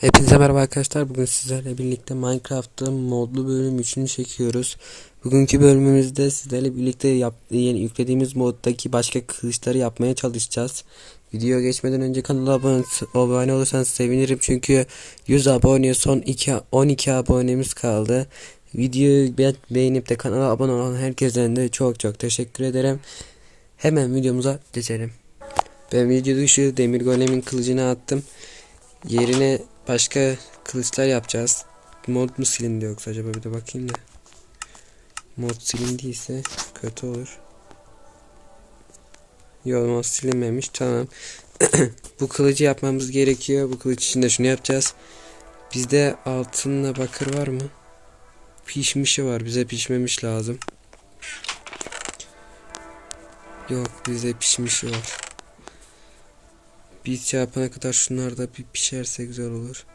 Hepinize merhaba arkadaşlar. Bugün sizlerle birlikte Minecraft'ta modlu bölüm 3'ünü çekiyoruz. Bugünkü bölümümüzde sizlerle birlikte yap, yeni yüklediğimiz moddaki başka kılıçları yapmaya çalışacağız. Video geçmeden önce kanala abone, abone olursanız sevinirim çünkü 100 abone son 2 12 abonemiz kaldı. Videoyu be beğenip de kanala abone olan herkesten de çok çok teşekkür ederim. Hemen videomuza geçelim. Ben video dışı demir golemin kılıcını attım. Yerine başka kılıçlar yapacağız. Mod mu silindi yoksa acaba bir de bakayım da. Mod silindiyse kötü olur. Yok mod silinmemiş tamam. Bu kılıcı yapmamız gerekiyor. Bu kılıç için de şunu yapacağız. Bizde altınla bakır var mı? Pişmişi var. Bize pişmemiş lazım. Yok bize pişmişi var. Biz şey yapana kadar şunlar da bir pişerse güzel olur.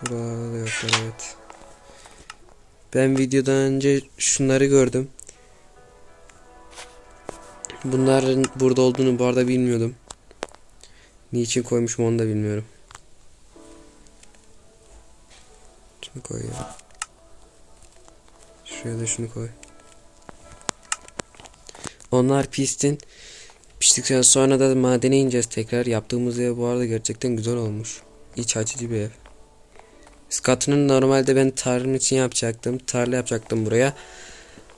Burada da yoklar evet. Ben videodan önce şunları gördüm. Bunların burada olduğunu bu arada bilmiyordum. Niçin koymuşum onu da bilmiyorum. Şunu koy ya. Şuraya da şunu koy. Onlar pistin. Piştikten sonra da madene ineceğiz tekrar. Yaptığımız ev bu arada gerçekten güzel olmuş. İç açıcı bir ev. Katının normalde ben tarım için yapacaktım. Tarla yapacaktım buraya.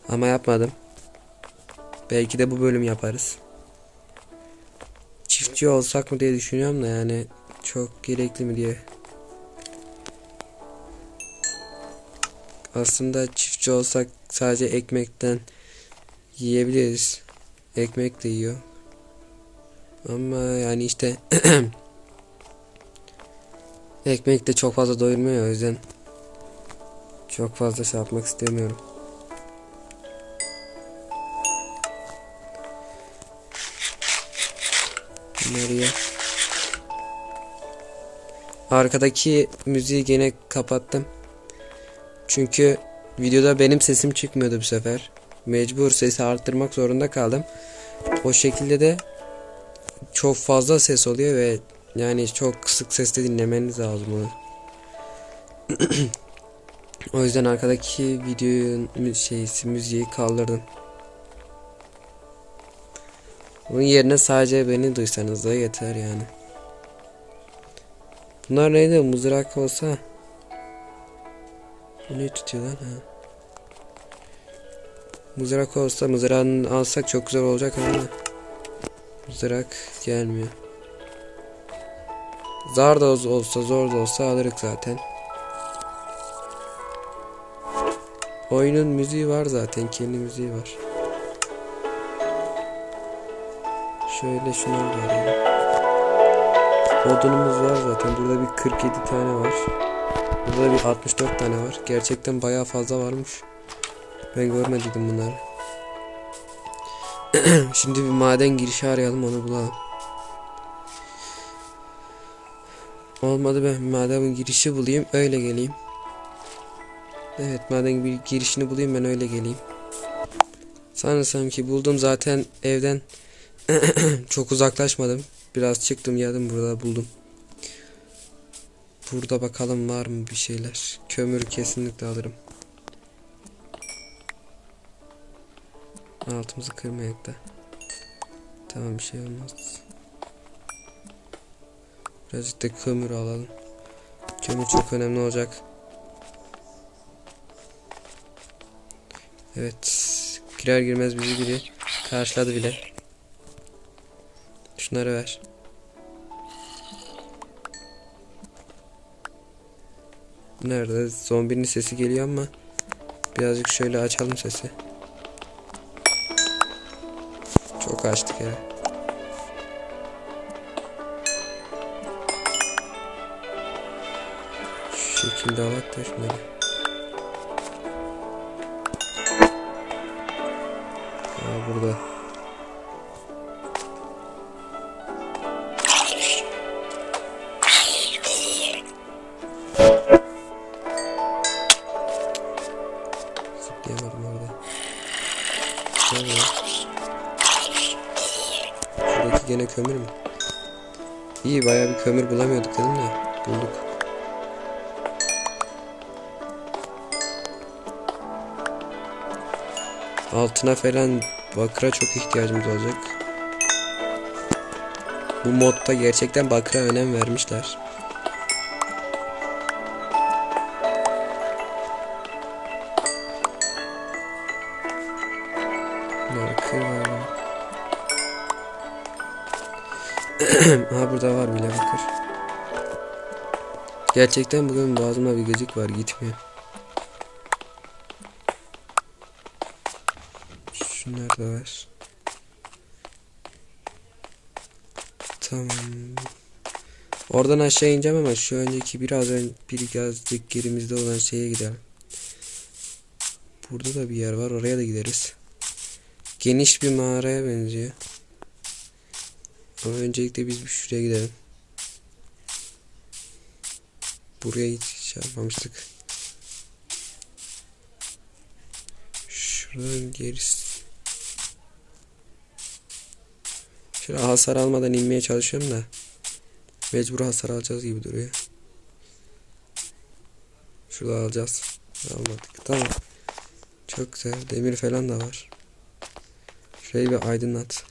Ama yapmadım. Belki de bu bölüm yaparız. Çiftçi olsak mı diye düşünüyorum da yani çok gerekli mi diye. Aslında çiftçi olsak sadece ekmekten yiyebiliriz. Ekmek de yiyor. Ama yani işte ekmek de çok fazla doyurmuyor o yüzden çok fazla şey yapmak istemiyorum. Nereye? Arkadaki müziği gene kapattım. Çünkü videoda benim sesim çıkmıyordu bu sefer. Mecbur sesi arttırmak zorunda kaldım. O şekilde de çok fazla ses oluyor ve yani çok kısık sesle dinlemeniz lazım onu. o yüzden arkadaki videonun şeysi müziği kaldırdım. Bunun yerine sadece beni duysanız da yeter yani. Bunlar neydi? Mızrak olsa. Bu ne tutuyor lan ha? Mızrak olsa mızrağını alsak çok güzel olacak ama mızrak gelmiyor. Zar da olsa zor da olsa alırız zaten. Oyunun müziği var zaten kendi müziği var. Şöyle şunu alayım. Odunumuz var zaten. Burada bir 47 tane var. Burada bir 64 tane var. Gerçekten bayağı fazla varmış. Ben görmedim bunları. Şimdi bir maden girişi arayalım onu bulalım. Olmadı ben maden girişi bulayım öyle geleyim. Evet maden bir girişini bulayım ben öyle geleyim. Sanırsam ki buldum zaten evden çok uzaklaşmadım. Biraz çıktım geldim burada buldum. Burada bakalım var mı bir şeyler. Kömür kesinlikle alırım. Altımızı kırmayak da. Tamam bir şey olmaz. Birazcık da kömür alalım. Kömür çok önemli olacak. Evet. Girer girmez bizi biri karşıladı bile. Şunları ver. Nerede? Zombinin sesi geliyor ama birazcık şöyle açalım sesi. Çok açtık ya. Şu şekilde alak da şunları. Aa burada. Ne var? Şuradaki gene kömür mü? İyi bayağı bir kömür bulamıyorduk dedim de bulduk. Altına falan bakıra çok ihtiyacımız olacak. Bu modda gerçekten bakıra önem vermişler. Bakır var ha burada var bile bakır. Gerçekten bugün boğazımda bir gıcık var gitmiyor. Şunlar da var. Tamam. Oradan aşağı ineceğim ama şu önceki biraz ön, birazcık gerimizde olan şeye gidelim. Burada da bir yer var oraya da gideriz. Geniş bir mağaraya benziyor. Ama öncelikle biz bir şuraya gidelim. Buraya hiç şey yapmamıştık. Şuradan gerisi. Şöyle hasar almadan inmeye çalışıyorum da. Mecbur hasar alacağız gibi duruyor. Şurada alacağız. Almadık. Tamam. Çok güzel. Demir falan da var. Şurayı bir aydınlat.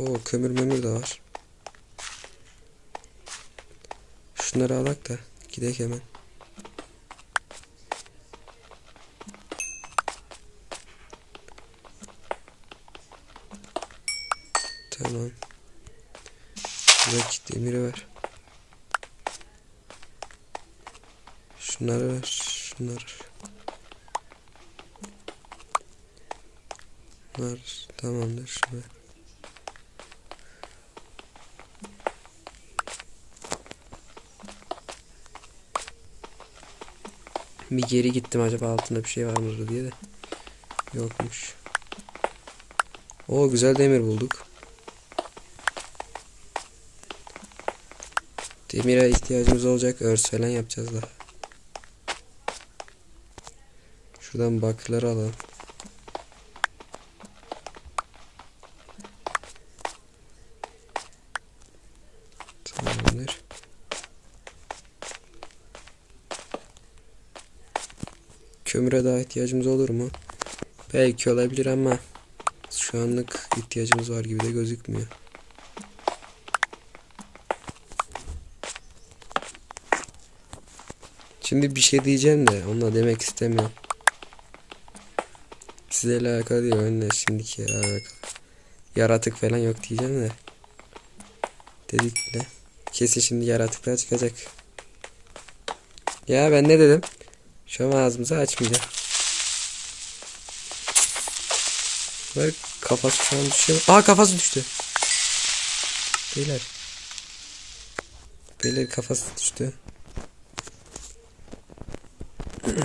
Oo kömür memür de var. Şunları alak da gidek hemen. Tamam. Buradaki demiri ver. Şunları ver. Şunları. Var. Tamamdır. Şunu. Bir geri gittim acaba altında bir şey var mı diye de. Yokmuş. O güzel demir bulduk. Demire ihtiyacımız olacak. Örs falan yapacağız daha. Şuradan bakırları alalım. Tamamdır. Kömüre daha ihtiyacımız olur mu? Belki olabilir ama şu anlık ihtiyacımız var gibi de gözükmüyor. Şimdi bir şey diyeceğim de onunla demek istemiyorum. Size alakalı değil önüne şimdiki alakalı. Yaratık falan yok diyeceğim de. Dedik bile. Kesin şimdi yaratıklar çıkacak. Ya ben ne dedim? Şu an ağzımızı açmayacağım. Bak kafası şu an düşüyor. Aa kafası düştü. Beyler. Beyler kafası düştü.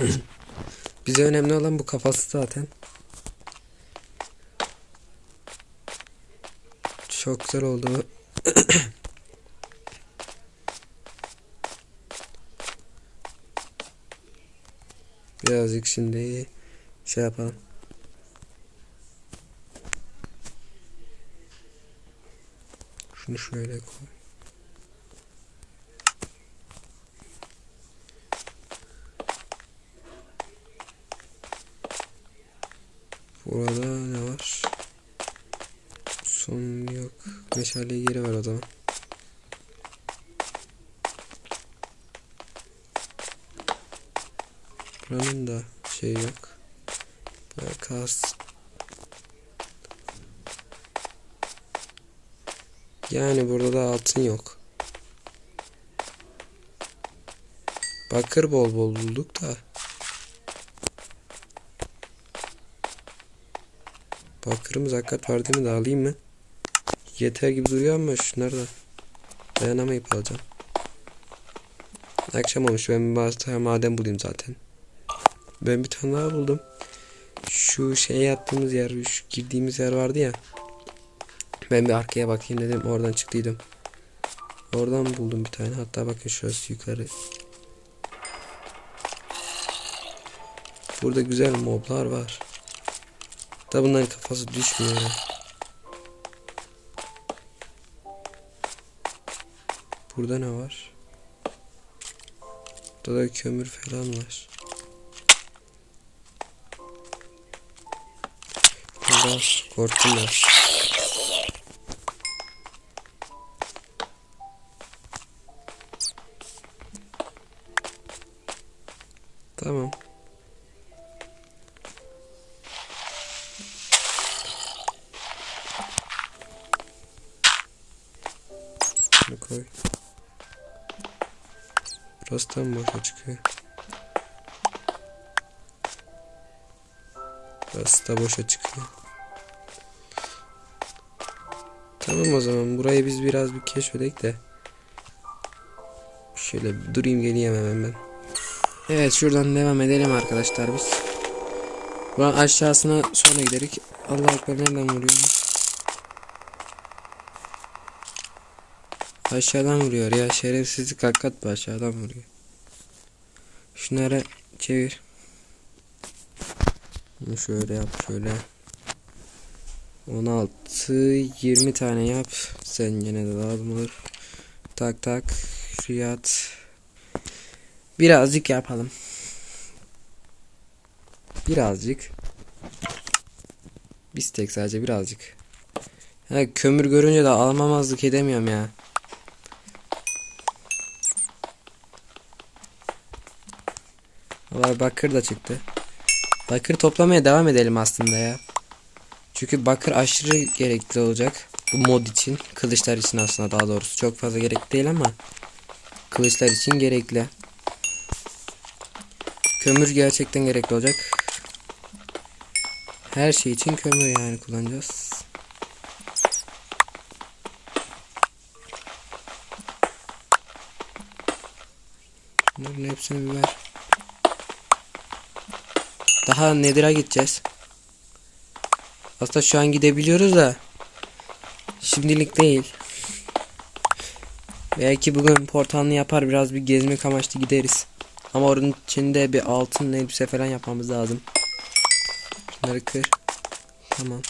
Bize önemli olan bu kafası zaten. Çok güzel oldu. Birazcık şimdi şey yapalım. Şunu şöyle koy. Burada ne var? Son yok. Meşaleyi geri ver o zaman. Buranın da şey yok. Kas. Yani burada da altın yok. Bakır bol bol bulduk da. Bakırımız hakikat var değil mi? Da alayım mı? Yeter gibi duruyor ama şunları da dayanamayıp alacağım. Akşam olmuş. Ben bazı maden bulayım zaten. Ben bir tane daha buldum. Şu şey yaptığımız yer, şu girdiğimiz yer vardı ya. Ben bir arkaya bakayım dedim. Oradan çıktıydım. Oradan buldum bir tane. Hatta bakın şurası yukarı. Burada güzel moblar var. Da bunların kafası düşmüyor. Burada ne var? Burada da kömür falan var. Var. Tamam. Şunu koy. Burası da mı boşa çıkıyor? Burası da boşa çıkıyor. Tamam o zaman burayı biz biraz bir keşfedek de. Şöyle durayım geleyim hemen ben. Evet şuradan devam edelim arkadaşlar biz. Buranın aşağısına sonra giderik. Allah ekber nereden vuruyor? Aşağıdan vuruyor ya şerefsizlik hakikat aşağıdan vuruyor. Şunları çevir. Şöyle yap şöyle. 16 20 tane yap. Sen yine de lazım olur. Tak tak. At. Birazcık yapalım. Birazcık. Biz tek sadece birazcık. Ha, kömür görünce de almamazlık edemiyorum ya. Valla bakır da çıktı. Bakır toplamaya devam edelim aslında ya. Çünkü bakır aşırı gerekli olacak. Bu mod için. Kılıçlar için aslında daha doğrusu. Çok fazla gerek değil ama. Kılıçlar için gerekli. Kömür gerçekten gerekli olacak. Her şey için kömür yani kullanacağız. Bunların hepsini bir ver. Daha Nether'a gideceğiz. Aslında şu an gidebiliyoruz da şimdilik değil. Belki bugün portalını yapar biraz bir gezmek amaçlı gideriz. Ama onun içinde bir altın elbise falan yapmamız lazım. Şunları kır. Tamam.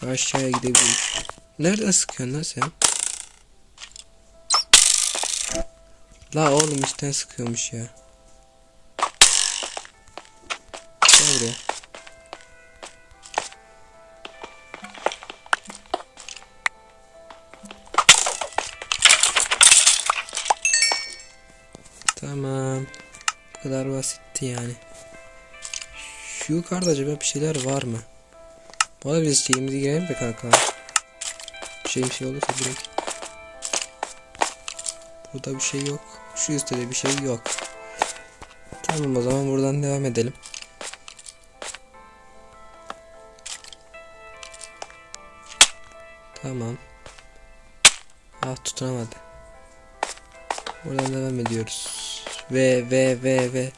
Şu aşağıya gidebiliriz. Nerede sıkıyorsun lan sen? La oğlum işten sıkıyormuş ya. Gel buraya. Kadar basitti yani. Şu yukarıda acaba bir şeyler var mı? Arada biz şeyimizi girelim de kanka. Bir şey bir şey olursa direkt. Burada bir şey yok. Şu üstte de bir şey yok. Tamam o zaman buradan devam edelim. Tamam. Ah tutunamadı. Buradan devam ediyoruz. Ve ve ve ve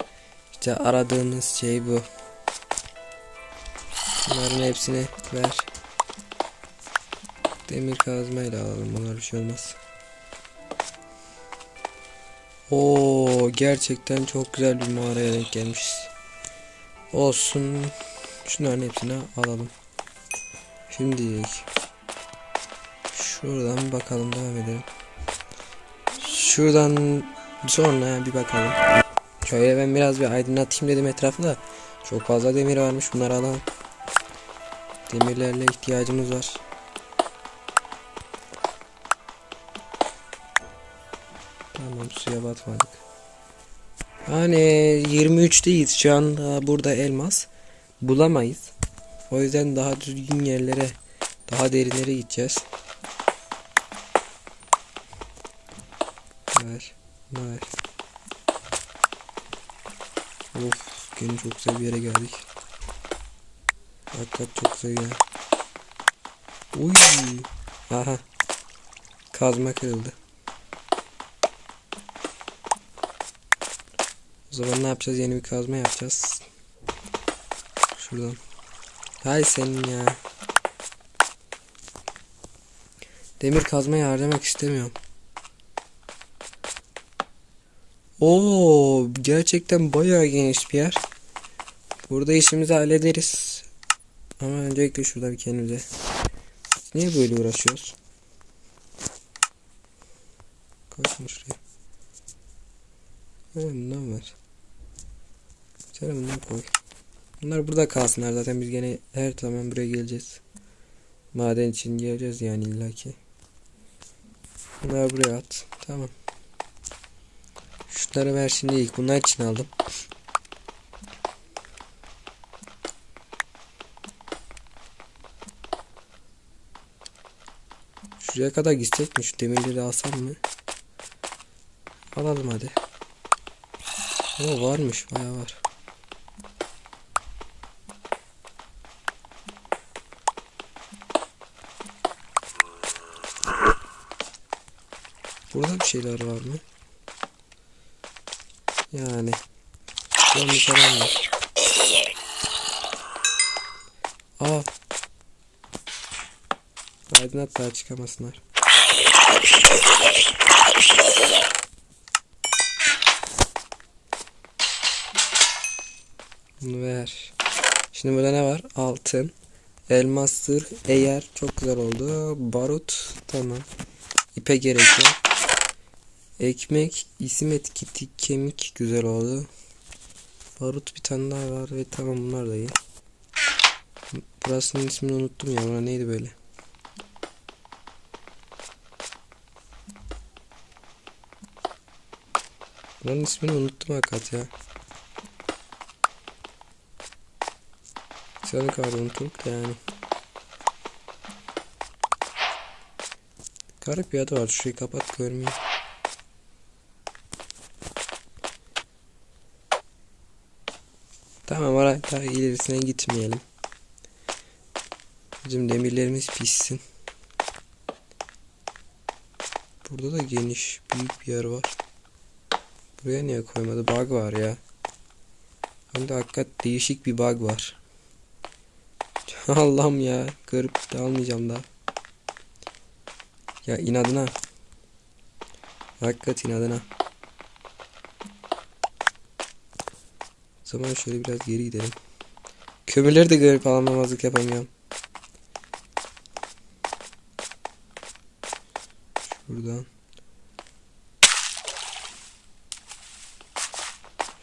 işte aradığımız şey bu. Bunların hepsini ver. Demir kazmayla alalım. Bunlar bir şey olmaz. Oo gerçekten çok güzel bir mağaraya denk gelmişiz. Olsun. Şunların hepsini alalım. Şimdi şuradan bakalım devam edelim. Şuradan sonra bir bakalım. Şöyle ben biraz bir aydınlatayım dedim etrafı da. Çok fazla demir varmış bunları alalım. Demirlerle ihtiyacımız var. Tamam suya batmadık. Yani 23'teyiz şu an burada elmas bulamayız. O yüzden daha düzgün yerlere daha derinlere gideceğiz. Ver. Ver. Of gene çok güzel bir yere geldik. Hakikaten çok güzel ya. Uy. Aha. Kazma kırıldı. O zaman ne yapacağız? Yeni bir kazma yapacağız. Şuradan. Hay senin ya. Demir kazmayı harcamak istemiyorum. Oo, gerçekten bayağı geniş bir yer. Burada işimizi hallederiz. Ama öncelikle şurada bir kendimize. Niye böyle uğraşıyoruz? Şunu şuraya. Evet bundan ver. Tane bundan koy. Bunlar burada kalsınlar zaten biz gene her zaman buraya geleceğiz. Maden için geleceğiz yani illaki. Bunları buraya at. Tamam. Şunları ver şimdi ilk. Bunlar için aldım. Şuraya kadar gitsek mi? Şu demirleri alsam mı? Alalım hadi. O varmış bayağı var. Burada bir şeyler var mı? Yani. Bir falan var. Aa. Aydınlat daha çıkamasınlar. Bunu ver. Şimdi burada ne var? Altın. Elmastır. Eğer. Çok güzel oldu. Barut. Tamam. İpe gerekiyor. Ekmek. isim etiketi. Kemik. Güzel oldu. Barut bir tane daha var. Ve tamam bunlar da iyi. Burasının ismini unuttum ya. Bura neydi böyle? Buranın ismini unuttum hakikat ya. Sen kadar unuttuk da yani. Garip bir adı var. Şurayı kapat görmeyeyim. Tamam ara ilerisine gitmeyelim. Bizim demirlerimiz pişsin. Burada da geniş büyük bir yer var. Buraya niye koymadı? Bug var ya. Hem de hakikat değişik bir bug var. Allah'ım ya. Garip de almayacağım daha. Ya inadına. Hakikat inadına. Zaman şöyle biraz geri gidelim. Kömürleri de garip alamamazlık yapamıyorum. Şuradan.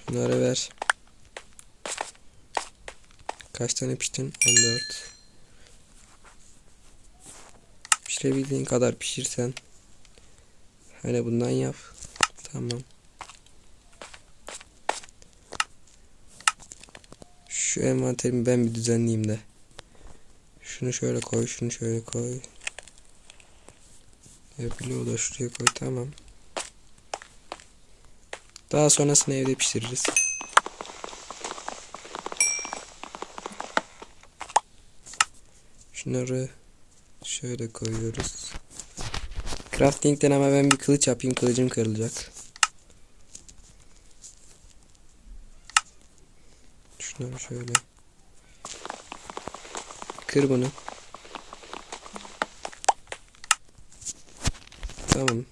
Şunları ver. Kaç tane piştin? 14. Pişirebildiğin kadar pişirsen. Hani bundan yap. Tamam. Şu envanterimi ben bir düzenleyeyim de. Şunu şöyle koy, şunu şöyle koy. Yapılıyor da şuraya koy, tamam. Daha sonrasını evde pişiririz. Şunları şöyle koyuyoruz. Crafting'den ama ben bir kılıç yapayım. Kılıcım kırılacak. Şunları şöyle. Kır bunu. Tamam.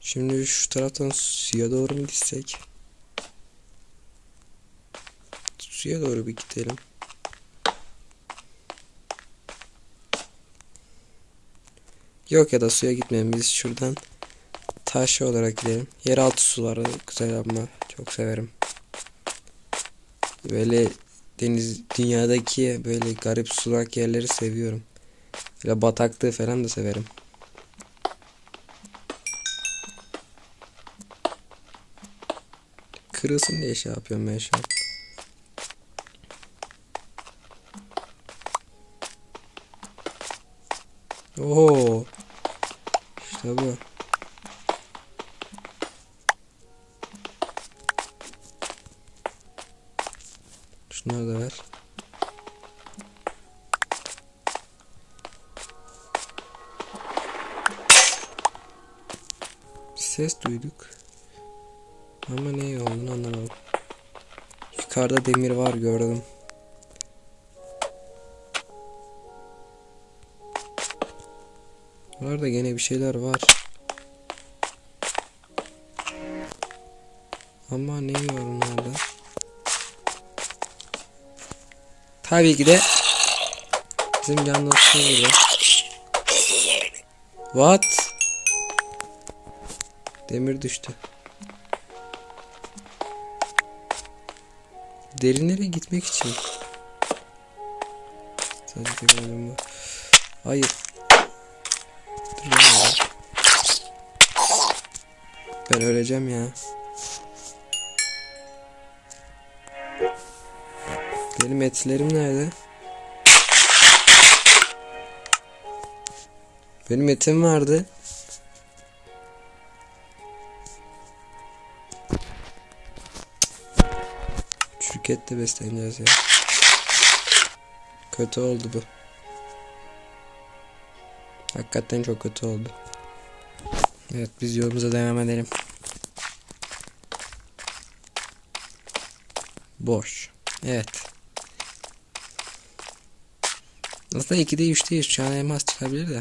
Şimdi şu taraftan suya doğru mu gitsek? Suya doğru bir gidelim. Yok ya da suya gitmeyelim biz şuradan taş olarak gidelim. Yeraltı suları güzel ama çok severim. Böyle deniz dünyadaki böyle garip sulak yerleri seviyorum. Böyle bataklığı falan da severim. Kırılsın diye şey yapıyorum ben şu an. Oo. Demir var gördüm. Orada gene bir şeyler var. Ama ne var onlarda? Tabii ki de bizim can burada. What? Demir düştü. Derinlere gitmek için. Sadece tek bu. Hayır. Dur lan orada. Ben öleceğim ya. Benim etlerim nerede? Benim etim vardı. Çürük etle besleneceğiz ya. Kötü oldu bu. Hakikaten çok kötü oldu. Evet biz yolumuza devam edelim. Boş. Evet. Aslında 2'de 3'teyiz. Şu an elmas çıkabilir de.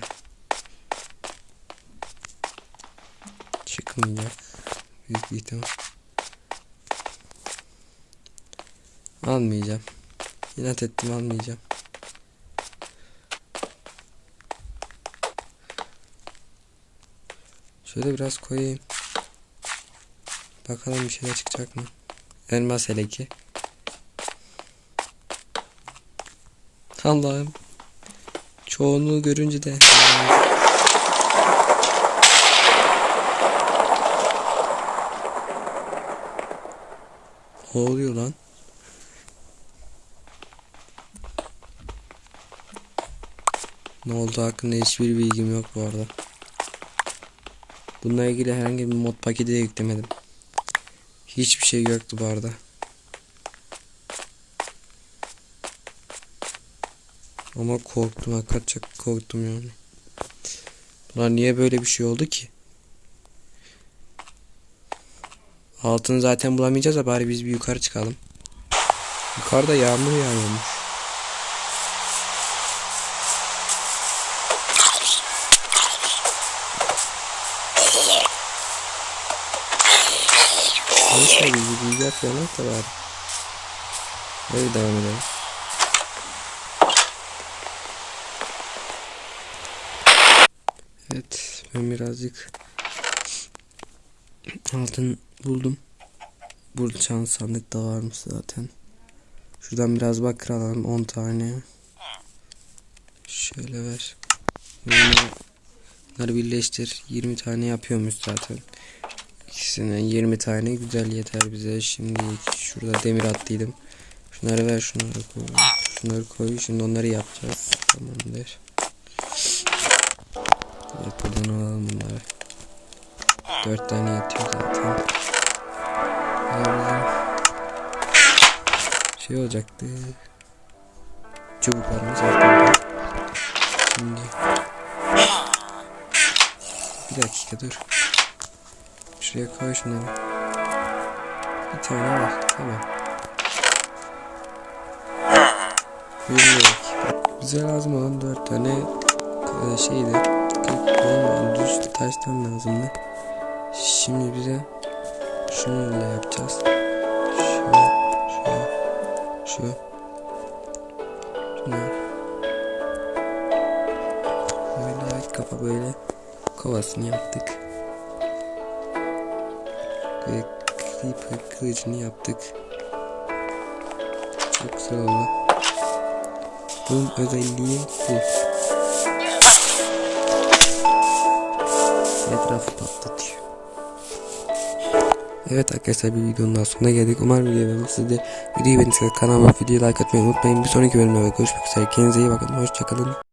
Çıkmayacak. Büyük bir ihtimal. Almayacağım. İnat ettim almayacağım. Şöyle biraz koyayım. Bakalım bir şeyler çıkacak mı? Elmas hele ki. Allah'ım. Çoğunluğu görünce de. Ne oluyor lan? Ne oldu hakkında hiçbir bilgim yok bu arada. Bununla ilgili herhangi bir mod paketi de yüklemedim. Hiçbir şey yoktu bu arada. Ama korktum hakikaten korktum yani. Ulan niye böyle bir şey oldu ki? Altını zaten bulamayacağız da bari biz bir yukarı çıkalım. Yukarıda yağmur yağıyormuş. Neyse bizi da bari. Öyle devam edelim. Evet ben birazcık altın buldum. Burada şans sandık da varmış zaten. Şuradan biraz bakır alalım 10 tane. Şöyle ver. Bunları birleştir. 20 tane yapıyormuş zaten. İkisinden 20 tane güzel yeter bize. Şimdi şurada demir attıydım. Şunları ver şunları koy. Şunları koy. Şimdi onları yapacağız. Tamamdır. Evet buradan alalım bunları. 4 tane yetiyor zaten. Bizim şey olacaktı. Çubuklarımız arttı. Şimdi bir dakika dur. Şuraya koy şunları. Bir tane var. Tamam. Bilmiyorum. Bize lazım olan dört tane e, şeydi. Olmayan düz taştan lazımdı. Şimdi bize şunu ile yapacağız. Şu, şu, şu. Şunu. Böyle kafa böyle kovasını yaptık. Ve creeper kılıcını yaptık. Çok güzel oldu. Bunun özelliği bu. Etrafı patlatıyor. Evet arkadaşlar bir videonun daha sonuna geldik. Umarım videoyu beğenmişsiniz. Videoyu beğendiyseniz kanalıma videoyu like atmayı unutmayın. Bir sonraki bölümde görüşmek üzere. Kendinize iyi bakın. Hoşçakalın.